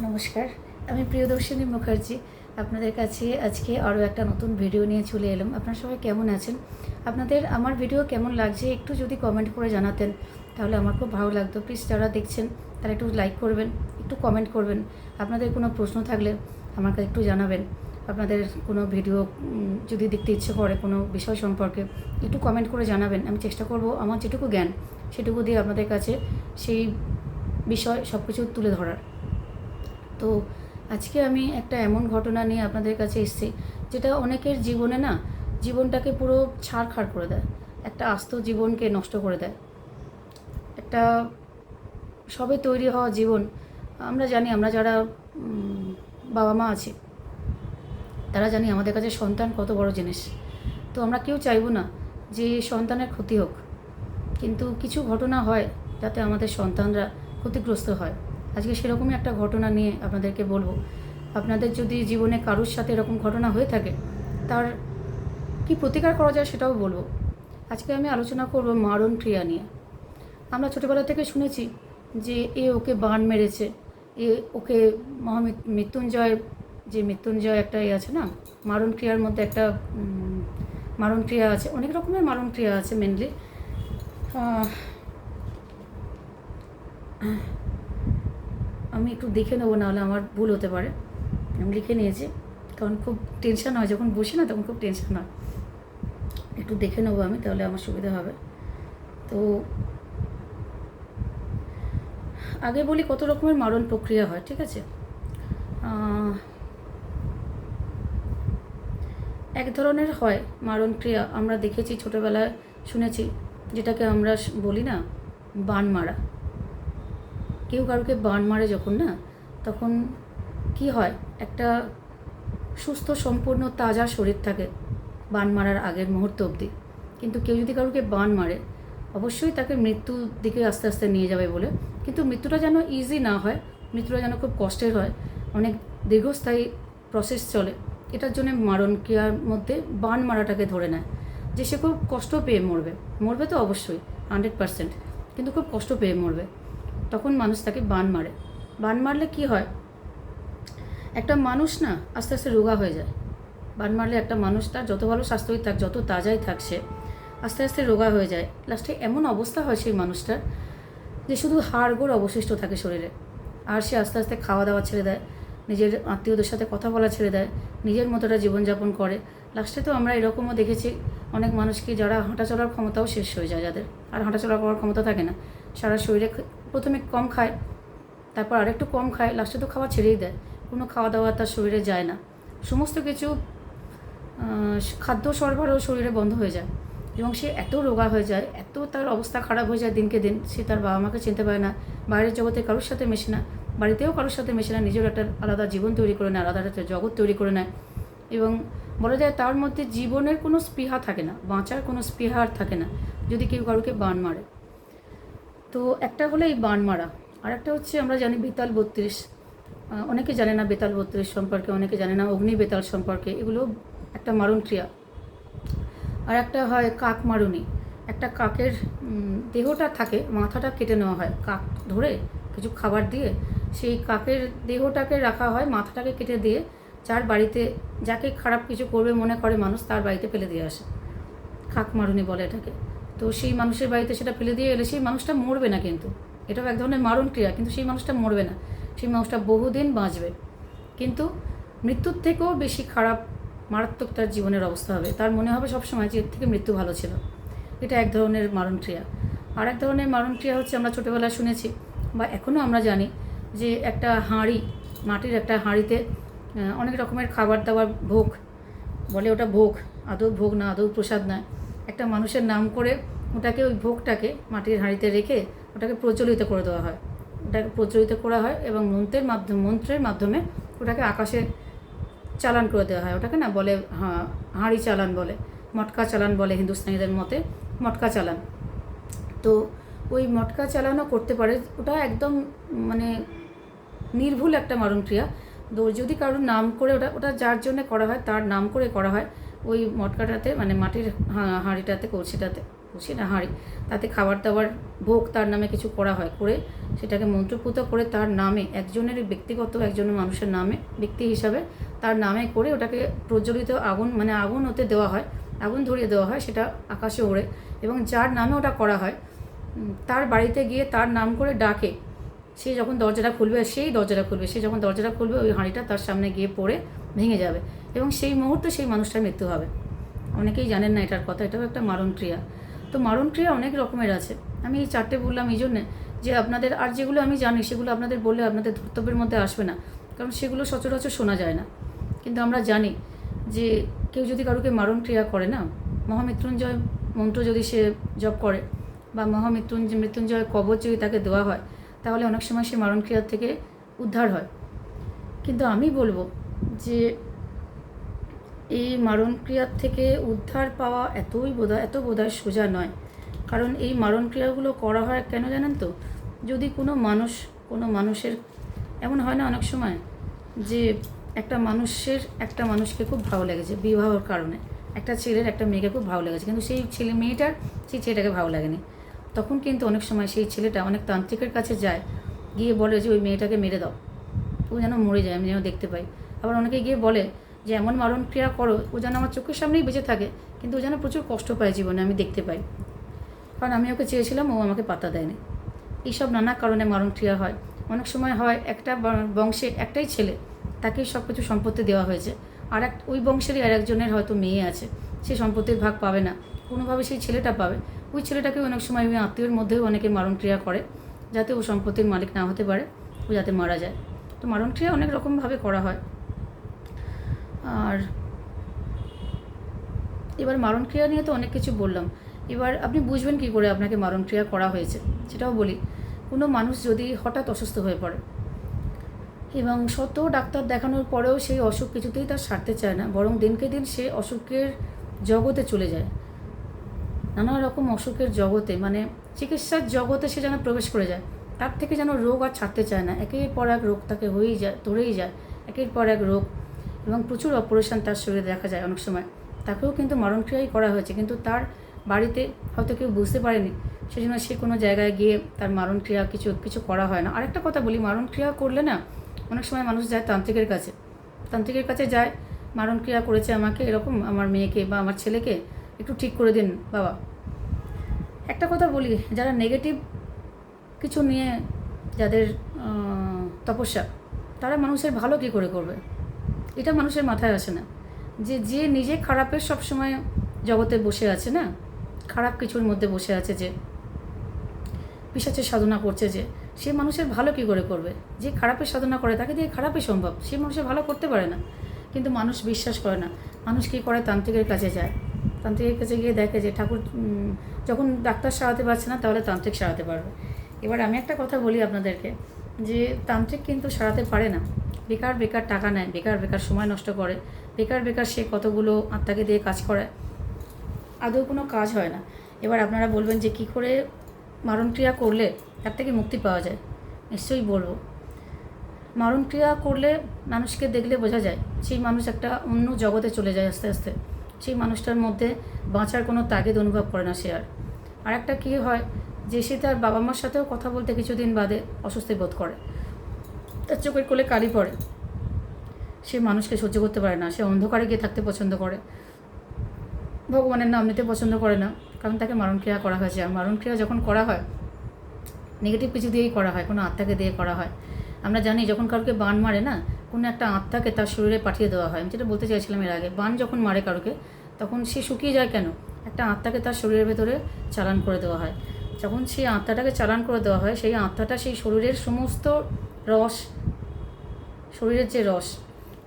নমস্কার, আমি প্রিয়দর্শিনী মুখার্জি। আপনাদের কাছে আজকে আরও একটা নতুন ভিডিও নিয়ে চলে এলাম। আপনারা সবাই কেমন আছেন? আপনাদের আমার ভিডিও কেমন লাগছে একটু যদি কমেন্ট করে জানাতেন, তাহলে আমার খুব ভালো লাগতো। প্লিজ যারা দেখছেন, তারা একটু লাইক করবেন, একটু কমেন্ট করবেন। আপনাদের কোনো প্রশ্ন থাকলে আমাকে একটু জানাবেন। আপনাদের কোনো ভিডিও যদি দেখতে ইচ্ছে করে কোনো বিষয় সম্পর্কে, একটু কমেন্ট করে জানাবেন। আমি চেষ্টা করব আমার যেটুকু জ্ঞান, সেটুকু দিয়ে আপনাদের কাছে সেই বিষয় সব কিছু তুলে ধরার। তো আজকে আমি একটা এমন ঘটনা নিয়ে আপনাদের কাছে এসেছি, যেটা অনেকের জীবনে না জীবনটাকে পুরো ছাড়খাড় করে দেয়, একটা আস্ত জীবনকে নষ্ট করে দেয়। একটা সবে তৈরি হওয়া জীবন, আমরা জানি আমরা যারা বাবা মা আছি, তারা জানি আমাদের কাছে সন্তান কত বড় জিনিস। তো আমরা কেউ চাইব না যে সন্তানের ক্ষতি হোক, কিন্তু কিছু ঘটনা হয় যাতে আমাদের সন্তানরা ক্ষতিগ্রস্ত হয়। আজকে সেরকমই একটা ঘটনা নিয়ে আপনাদেরকে বলব। আপনাদের যদি জীবনে কারোর সাথে এরকম ঘটনা হয়ে থাকে, তার কি প্রতিকার করা যায় সেটাও বলব। আজকে আমি আলোচনা করব মারণ ক্রিয়া নিয়ে। আমরা ছোটোবেলা থেকে শুনেছি যে এ ওকে বান মেরেছে, এ ওকে মহামৃ- মৃত্যুঞ্জয়, যে মৃত্যুঞ্জয় একটা ইয়ে আছে না, মারণ ক্রিয়ার মধ্যে একটা মারণ ক্রিয়া আছে, অনেক রকমের মারণ ক্রিয়া আছে মেনলি আমি একটু দেখে নেব, নাহলে আমার ভুল হতে পারে। আমি লিখে নিয়েছি। কারণ খুব টেনশান হয়, যখন বসি না তখন খুব টেনশান হয়। একটু দেখে নেব আমি, তাহলে আমার সুবিধা হবে। তো আগে বলি কত রকমের মারণ প্রক্রিয়া হয়, ঠিক আছে? এক ধরনের হয় মারণ ক্রিয়া। আমরা দেখেছি ছোটোবেলায় শুনেছি, যেটাকে আমরা বলি না, বান মারা। কেউ কারোকে বান মারে যখন না, তখন কি হয়? একটা সুস্থ, সম্পূর্ণ, তাজা শরীর থাকে বান মারার আগের মুহূর্ত অবধি। কিন্তু কেউ যদি কারোকে বান মারে, অবশ্যই তাকে মৃত্যুর দিকে আস্তে আস্তে নিয়ে যাবে বলে। কিন্তু মৃত্যুটা যেন ইজি না হয়, মৃত্যুটা যেন খুব কষ্টের হয়, অনেক দীর্ঘস্থায়ী প্রসেস চলে। এটার জন্য মারণ ক্রিয়ার মধ্যে বান মারাটাকে ধরে নেয়। যে সে খুব কষ্ট পেয়ে মরবে মরবে তো অবশ্যই হান্ড্রেড পার্সেন্ট কিন্তু খুব কষ্ট পেয়ে মরবে। তখন মানুষ তাকে বান মারে। বান মারলে কি হয়? একটা মানুষ না আস্তে আস্তে রোগা হয়ে যায়। বান মারলে একটা মানুষ তার যত ভালো স্বাস্থ্যই থাক, যত তাজাই থাকছে আস্তে আস্তে রোগা হয়ে যায়। লাস্টে এমন অবস্থা হয় সেই মানুষটার যে শুধু হাড়গোড় অবশিষ্ট থাকে শরীরে। আর সে আস্তে আস্তে খাওয়া দাওয়া ছেড়ে দেয়, নিজের আত্মীয়দের সাথে কথা বলা ছেড়ে দেয়, নিজের মতোটা জীবনযাপন করে। লাস্টে তো আমরা এরকমও দেখেছি অনেক মানুষকে যারা হাঁটা চলার ক্ষমতাও শেষ হয়ে যায় যাদের। আর হাঁটা চলা করার ক্ষমতা থাকে না। সারা শরীরে প্রথমে কম খায়, তারপর আরেকটু কম খায় লাস্টে তো খাওয়া ছেড়েই দেয়। কোনো খাওয়া দাওয়া তার শরীরে যায় না। সমস্ত কিছু খাদ্য সরবরাহ শরীরে বন্ধ হয়ে যায়। এবং সে এত রোগা হয়ে যায়, এত তার অবস্থা খারাপ হয়ে যায় দিনকে দিন, সে তার বাবা মাকে চিনতে পারে না, বাইরের জগতে কারোর সাথে মেশে না, বাড়িতেও কারোর সাথে মেশে না, নিজের একটা আলাদা জীবন তৈরি করে নেয়, আলাদা একটা জগৎ তৈরি করে নেয়। এবং বলা যায় তার মধ্যে জীবনের কোনো স্পৃহা থাকে না, বাঁচার কোনো স্পৃহা আর থাকে না, যদি কেউ কারোকে বান মারে। তো একটা হলো এই বান মারা আর একটা হচ্ছে আমরা জানি বেতাল বত্রিশ। অনেকে জানে না বেতাল বত্রিশ সম্পর্কে, অনেকে জানে না অগ্নি বেতাল সম্পর্কে, এগুলো একটা মারণ ক্রিয়া। আর একটা হয় কাক মারুনি, একটা কাকের দেহটা থাকে, মাথাটা কেটে নেওয়া হয় কাক ধরে কিছু খাবার দিয়ে, সেই কাকের দেহটাকে রাখা হয় মাথাটাকে কেটে দিয়ে, যার বাড়িতে যাকে খারাপ কিছু করবে মনে করে মানুষ, তার বাড়িতে ফেলে দিয়ে আসে। কাক মারুনি বলে এটাকে। তো সেই মানুষের বাড়িতে সেটা ফেলে দিয়ে এলে সেই মানুষটা মরবে না কিন্তু। এটাও এক ধরনের মারণ ক্রিয়া, কিন্তু সেই মানুষটা মরবে না। সেই মানুষটা বহুদিন বাঁচবে। কিন্তু মৃত্যুর থেকেও বেশি খারাপ, মারাত্মক তার জীবনের অবস্থা হবে। তার মনে হবে সবসময় যে এর থেকে মৃত্যু ভালো ছিল। এটা এক ধরনের মারণ ক্রিয়া। আর এক ধরনের মারণ ক্রিয়া হচ্ছে আমরা ছোটোবেলায় শুনেছি বা এখনও আমরা জানি যে একটা হাঁড়ি, মাটির একটা হাঁড়িতে অনেক রকমের খাবার দাবার ভোগ, বলে ওটা ভোগ, আদৌ ভোগ না, আদৌ প্রসাদ নয় একটা মানুষের নাম করে ওটাকে ওই ভোগটাকে মাটির হাঁড়িতে রেখে ওটাকে প্রচলিত করে দেওয়া হয়। ওটাকে প্রচলিত করা হয় এবং মন্ত্রের মাধ্যমে মন্ত্রের মাধ্যমে ওটাকে আকাশে চালান করে দেওয়া হয়। ওটাকে না বলে হা- হাঁড়ি চালান বলে, মটকা চালান বলে হিন্দুস্তানিদের মতে, মটকা চালান। তো ওই মটকা চালানও করতে পারে। ওটা একদম মানে নির্ভুল একটা মারণ ক্রিয়া তো যদি কারোর নাম করে ওটা ওটা যার জন্য করা হয়, তার নাম করে করা হয়, ওই মটকাটাতে মানে মাটির হা- হাঁড়িটাতে, কলসিটাতে। না হাঁড়ি, তাতে খাবার দাবার ভোগ তার নামে কিছু করা হয়। করে সেটাকে মন্ত্রপুত করে তার নামে, একজনের ব্যক্তিগত একজনের মানুষের নামে, ব্যক্তি হিসাবে তার নামে করে ওটাকে প্রজ্বলিত আগুন মানে আগুন ওতে দেওয়া হয়, আগুন ধরিয়ে দেওয়া হয় সেটা আকাশে ওড়ে এবং যার নামে ওটা করা হয় তার বাড়িতে গিয়ে তার নাম করে ডাকে। সে যখন দরজাটা খুলবে, সেই দরজাটা খুলবে, সে যখন দরজাটা খুলবে, ওই হাঁড়িটা তার সামনে গিয়ে পড়ে ভেঙে যাবে এবং সেই মুহূর্তে সেই মানুষটার মৃত্যু হবে। অনেকেই জানেন না এটার কথা, এটাও একটা মারণ ক্রিয়া তো মারণ ক্রিয়া অনেক রকমের আছে। আমি এই চারটে বললাম এই জন্যে যে আপনাদের, আর যেগুলো আমি জানি সেগুলো আপনাদের বললে আপনাদের ধর্তব্যের মধ্যে আসবে না। কারণ সেগুলো সচরাচর শোনা যায় না। কিন্তু আমরা জানি যে কেউ যদি কারোকে মারণ ক্রিয়া করে না, মহামৃত্যুঞ্জয় মন্ত্র যদি সে জপ করে বা মহামৃত্যুঞ্জয় মৃত্যুঞ্জয় কবচ যদি তাকে দেওয়া হয়, তাহলে অনেক সময় সে মারণ ক্রিয়ার থেকে উদ্ধার হয়। কিন্তু আমি বলব যে এই মারণ ক্রিয়ার থেকে উদ্ধার পাওয়া এতই বোধ এত বোধহয় সোজা নয়। কারণ এই মারণ ক্রিয়াগুলো করা হয় কেন জানেন তো? যদি কোনো মানুষ, কোনো মানুষের, এমন হয় না অনেক সময় যে একটা মানুষের, একটা মানুষকে খুব ভালো লেগেছে বিবাহর কারণে, একটা ছেলের একটা মেয়েকে খুব ভালো লেগেছে, কিন্তু সেই ছেলে, মেয়েটার সেই ছেলেটাকে ভালো লাগেনি। তখন কিন্তু অনেক সময় সেই ছেলেটা অনেক তান্ত্রিকের কাছে যায়, গিয়ে বলে যে, ওই মেয়েটাকে মেরে দাও। ও যেন মরে যায়, আমি যেন দেখতে পাই। আবার অনেকে গিয়ে বলে যে এমন মারণ ক্রিয়া করো, ও যেন আমার চোখের সামনেই বেঁচে থাকে, কিন্তু ও যেন প্রচুর কষ্ট পায় জীবনে, আমি দেখতে পাই। কারণ আমি ওকে চেয়েছিলাম, ও আমাকে পাত্তা দেয়নি। এইসব নানা কারণে মারণ ক্রিয়া হয়। অনেক সময় হয়, একটা বংশে একটাই ছেলে তাকেই সব কিছু সম্পত্তি দেওয়া হয়েছে। আর এক ওই বংশেরই আর একজনের হয়তো মেয়ে আছে, সে সম্পত্তির ভাগ পাবে না। কোনোভাবে সেই ছেলেটা পাবে। ওই ছেলেটাকে অনেক সময় ওই আত্মীয়র মধ্যেও অনেকে মারণ ক্রিয়া করে, যাতে ও সম্পত্তির মালিক না হতে পারে, ও যাতে মারা যায়। তো মারণ ক্রিয়া অনেক রকমভাবে করা হয়। আর এবার মারণ ক্রিয়া নিয়ে তো অনেক কিছু বললাম। এবার আপনি বুঝবেন কী করে আপনাকে মারণ ক্রিয়া করা হয়েছে, সেটাও বলি। কোনো মানুষ যদি হঠাৎ অসুস্থ হয়ে পড়ে এবং শত ডাক্তার দেখানোর পরেও সেই অসুখ কিছুতেই তার সারতে চায় না, বরং দিনকে দিন সে অসুখের জগতে চলে যায়। নানা রকম অসুখের জগতে মানে চিকিৎসার জগতে সে যেন প্রবেশ করে যায়, তার থেকে যেন রোগ আর ছাড়তে চায় না। একের পর এক রোগ তাকে হয়েই যায়, ধরেই যায়। একের পর এক রোগ এবং প্রচুর অপারেশন তার শরীরে দেখা যায় অনেক সময়। তাকেও কিন্তু মরণক্রিয়াই করা হয়েছে, কিন্তু তার বাড়িতে হয়তো কেউ বুঝতে পারেনি। সেজন্য সে কোনো জায়গায় গিয়ে তার মারণক্রিয়া কিছু কিছু করা হয় না। আরেকটা কথা বলি, মারণক্রিয়া করলে না অনেক সময় মানুষ যায় তান্ত্রিকের কাছে। তান্ত্রিকের কাছে যায়, মারণক্রিয়া করেছে আমাকে, এরকম আমার মেয়েকে বা আমার ছেলেকে একটু ঠিক করে দিন বাবা। একটা কথা বলি, যারা নেগেটিভ কিছু নিয়ে যাদের তপস্যা, তারা মানুষের ভালো কী করে করবে? এটা মানুষের মাথায় আসে না। যে যে নিজে খারাপের সবসময় জগতে বসে আছে না, খারাপ কিছুর মধ্যে বসে আছে যে, পিসাচের সাধনা করছে যে, সে মানুষের ভালো কী করে করবে? যে খারাপের সাধনা করে তাকে দিয়ে খারাপই সম্ভব। সে মানুষের ভালো করতে পারে না। কিন্তু মানুষ বিশ্বাস করে না। মানুষ কী করে? তান্ত্রিকের কাছে যায়। তান্ত্রিকের কাছে গিয়ে দেখে যে, ঠাকুর যখন ডাক্তার সারাতে পারছে না, তাহলে তান্ত্রিক সারাতে পারবে। এবার আমি একটা কথা বলি আপনাদেরকে, যে তান্ত্রিক কিন্তু সারাতে পারে না। বেকার বেকার টাকা নেয়, বেকার বেকার সময় নষ্ট করে। বেকার বেকার সে কতগুলো আত্মাকে দিয়ে কাজ করে আদৌ কোনো কাজ হয় না। এবার আপনারা বলবেন যে কী করে মারণক্রিয়া করলে তার থেকে মুক্তি পাওয়া যায়? নিশ্চয়ই বলব। মারণক্রিয়া করলে মানুষকে দেখলে বোঝা যায়, সেই মানুষ একটা অন্য জগতে চলে যায় আস্তে আস্তে। সেই মানুষটার মধ্যে বাঁচার কোনো তাগিদ অনুভব করে না সে আর। আর একটা কী হয়, যে সে তার বাবা মার সাথেও কথা বলতে কিছুদিন বাদে অস্বস্তি বোধ করে। তার চোখের কোলে কালি পড়ে। সে মানুষকে সহ্য করতে পারে না, সে অন্ধকারে গিয়ে থাকতে পছন্দ করে। ভগবানের নাম নিতে পছন্দ করে না, কারণ তাকে মারণক্রিয়া করা হয়েছে। আর মারণক্রিয়া যখন করা হয় নেগেটিভ কিছু দিয়েই করা হয়, কোনো আত্মাকে দিয়ে করা হয়। আমরা জানি যখন কাউকে বান মারে না, কোনো একটা আত্মাকে তার শরীরে পাঠিয়ে দেওয়া হয়। আমি যেটা বলতে চাইছিলাম এর আগে, বান যখন মারে কারোকে তখন সে শুকিয়ে যায় কেন? একটা আত্মাকে তার শরীরের ভেতরে চালান করে দেওয়া হয়। যখন সেই আত্মাটাকে চালান করে দেওয়া হয়, সেই আত্মাটা সেই শরীরের সমস্ত রস, শরীরের যে রস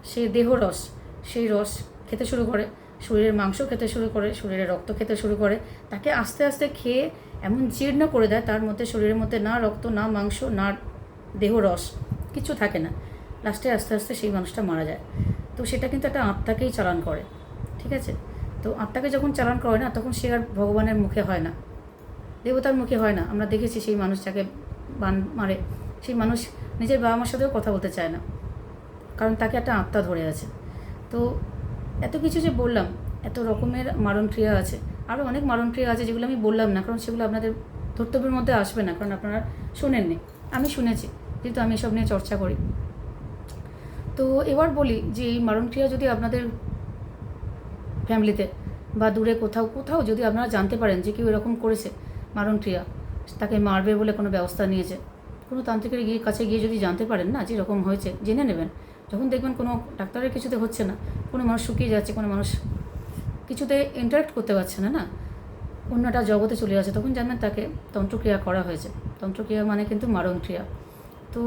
সেই দেহ রস, সেই রস খেতে শুরু করে। শরীরের মাংস খেতে শুরু করে, শরীরের রক্ত খেতে শুরু করে। তাকে আস্তে আস্তে খেয়ে এমন জীর্ণ করে দেয়, তার মধ্যে শরীরের মধ্যে না রক্ত, না মাংস, না দেহ রস, কিছু থাকে না। লাস্টে আস্তে আস্তে সেই মানুষটা মারা যায়। তো সেটা কিন্তু একটা আত্মাকেই চালান করে, ঠিক আছে? তো আত্মাকে যখন চালান করে না, তখন সে আর ভগবানের মুখে হয় না। দেবতার মুখে হয় না। আমরা দেখেছি সেই মানুষ যাকে বান মারে। সেই মানুষ নিজের বাবা মার সাথেও কথা বলতে চায় না। কারণ তাকে একটা আত্মা ধরে আছে। তো এত কিছু যে বললাম, এত রকমের মারণ ক্রিয়া আছে। আরও অনেক মারণ ক্রিয়া আছে যেগুলো আমি বললাম না, কারণ সেগুলো আপনাদের ধর্তব্যের মধ্যে আসবে না, কারণ আপনারা শোনেননি। আমি শুনেছি, যেহেতু আমি এসব নিয়ে চর্চা করি। তো এবার বলি যে এই মারণ ক্রিয়া যদি আপনাদের ফ্যামিলিতে বা দূরে কোথাও কোথাও যদি আপনারা জানতে পারেন যে কেউ এরকম করেছে মারণ ক্রিয়া, তাকে মারবে বলে কোনো ব্যবস্থা নিয়েছে কোনো তান্ত্রিকের গিয়ে কাছে গিয়ে যদি জানতে পারেন না যে এরকম হয়েছে, জেনে নেবেন। যখন দেখবেন কোনো ডাক্তারের কিছুতে হচ্ছে না, কোনো মানুষ শুকিয়ে যাচ্ছে, কোনো মানুষ কিছুতে ইন্টারাক্ট করতে পারছে না না? অন্যটা জগতে চলে যাচ্ছে তখন জানবেন তাকে তন্ত্রক্রিয়া করা হয়েছে। তন্ত্রক্রিয়া মানে কিন্তু মারণ ক্রিয়া। তো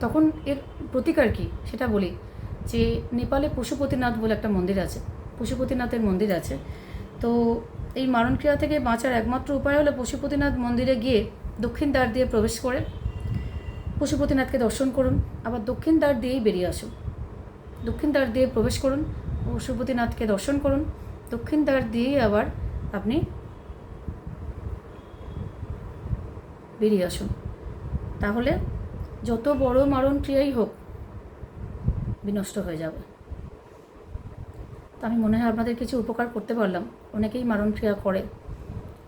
তখন এর প্রতিকার কী? সেটা বলি যে নেপালে পশুপতিনাথ বলে একটা মন্দির আছে, পশুপতিনাথের মন্দির আছে। তো এই মারণ ক্রিয়া থেকে বাঁচার একমাত্র উপায় হলো পশুপতিনাথ মন্দিরে গিয়ে দক্ষিণ দ্বার দিয়ে প্রবেশ করে পশুপতিনাথকে দর্শন করুন, আবার দক্ষিণ দ্বার দিয়েই বেরিয়ে আসুন। দক্ষিণ দ্বার দিয়ে প্রবেশ করুন, পশুপতিনাথকে দর্শন করুন। দক্ষিণ দ্বার দিয়েই আবার আপনি বেরিয়ে আসুন। তাহলে যত বড় মারণ ক্রিয়াই হোক বিনষ্ট হয়ে যাবে তো আমি মনে হয় আপনাদের কিছু উপকার করতে পারলাম। অনেকেই মারণ ক্রিয়া করে।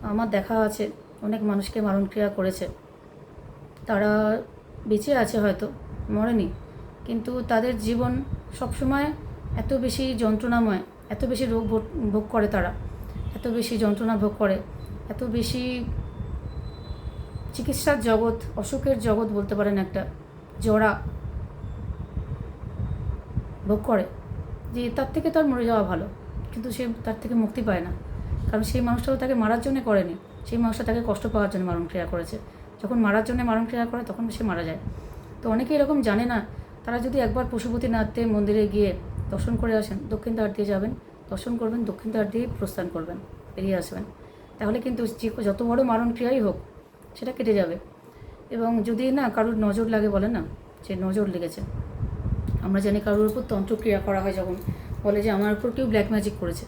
আমার দেখা আছে, অনেক মানুষকে মারণ ক্রিয়া করেছে। তারা বেঁচে আছে হয়তো, মরেনি। কিন্তু তাদের জীবন সবসময় এত বেশি যন্ত্রণাময়, এত বেশি রোগ ভোগ- করে তারা, এত বেশি যন্ত্রণা ভোগ করে, এত বেশি চিকিৎসার জগৎ, অসুখের জগৎ বলতে পারেন একটা জড়া ভোগ করে, যে তার থেকে তার মরে যাওয়া ভালো, কিন্তু সে তার থেকে মুক্তি পায় না। কারণ সেই মানুষটাও তাকে মারার জন্য করেনি, সেই মানুষটা তাকে কষ্ট পাওয়ার জন্য মারণ ক্রিয়া করেছে। যখন মারার জন্য মারণ ক্রিয়া করে, তখন সে মারা যায়। তো অনেকে এরকম জানে না, তারা যদি একবার পশুপতিনাথের মন্দিরে গিয়ে দর্শন করে আসেন, দক্ষিণ দ্বার দিয়ে যাবেন, দর্শন করবেন, দক্ষিণ দ্বার দিয়েই প্রস্থান করবেন, বেরিয়ে আসবেন। তাহলে কিন্তু যে যত বড় মারণ ক্রিয়াই হোক, সেটা কেটে যাবে। এবং যদি না কারোর নজর লাগে বলে না যে নজর লেগেছে। আমরা জানি কারোর উপর তন্ত্রক্রিয়া করা হয় যখন, বলে যে আমার উপর কেউ ব্ল্যাক ম্যাজিক করেছে।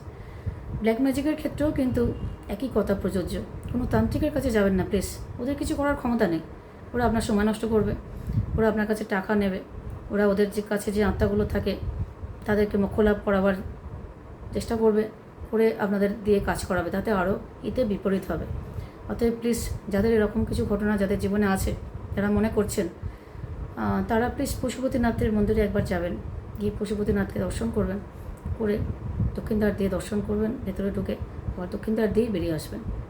ব্ল্যাক ম্যাজিকের ক্ষেত্রেও কিন্তু একই কথা প্রযোজ্য। কোনো তান্ত্রিকের কাছে যাবেন না প্লিজ ওদের কিছু করার ক্ষমতা নেই। ওরা আপনার সময় নষ্ট করবে। ওরা আপনার কাছে টাকা নেবে। ওরা ওদের যে কাছে যে আত্মাগুলো থাকে, তাদেরকে মোক্ষ লাভ করাবার চেষ্টা করবে, করে আপনাদের দিয়ে কাজ করাবে। তাতে আরও এতে বিপরীত হবে। অতএব প্লিজ যাদের এরকম কিছু ঘটনা যাদের জীবনে আছে, যারা মনে করছেন তারা প্লিজ পশুপতিনাথের মন্দিরে একবার যাবেন। গিয়ে পশুপতিনাথকে দর্শন করবেন। করে দক্ষিণ দ্বার দিয়ে দর্শন করবেন। ভেতরে ঢুকে আবার দক্ষিণ দ্বার দিয়েই বেরিয়ে আসবেন।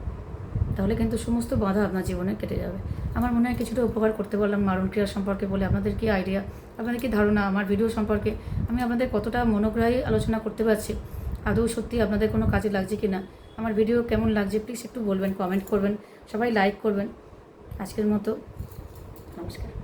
তাহলে কিন্তু সমস্ত বাধা আপনার জীবনে কেটে যাবে। আমার মনে হয় কিছুটা উপকার করতে পারলাম মারণ ক্রিয়া সম্পর্কে বলে আপনাদের কি আইডিয়া আপনাদের কি ধারণা? আমার ভিডিও সম্পর্কে আমি আপনাদের কতটা মনোগ্রাহী আলোচনা করতে পারছি? আদৌ সত্যি আপনাদের কোনো কাজে লাগছে কি না আমার ভিডিও কেমন লাগছে? প্লিজ একটু বলবেন কমেন্ট করবেন, সবাই লাইক করবেন। আজকের মতো। নমস্কার।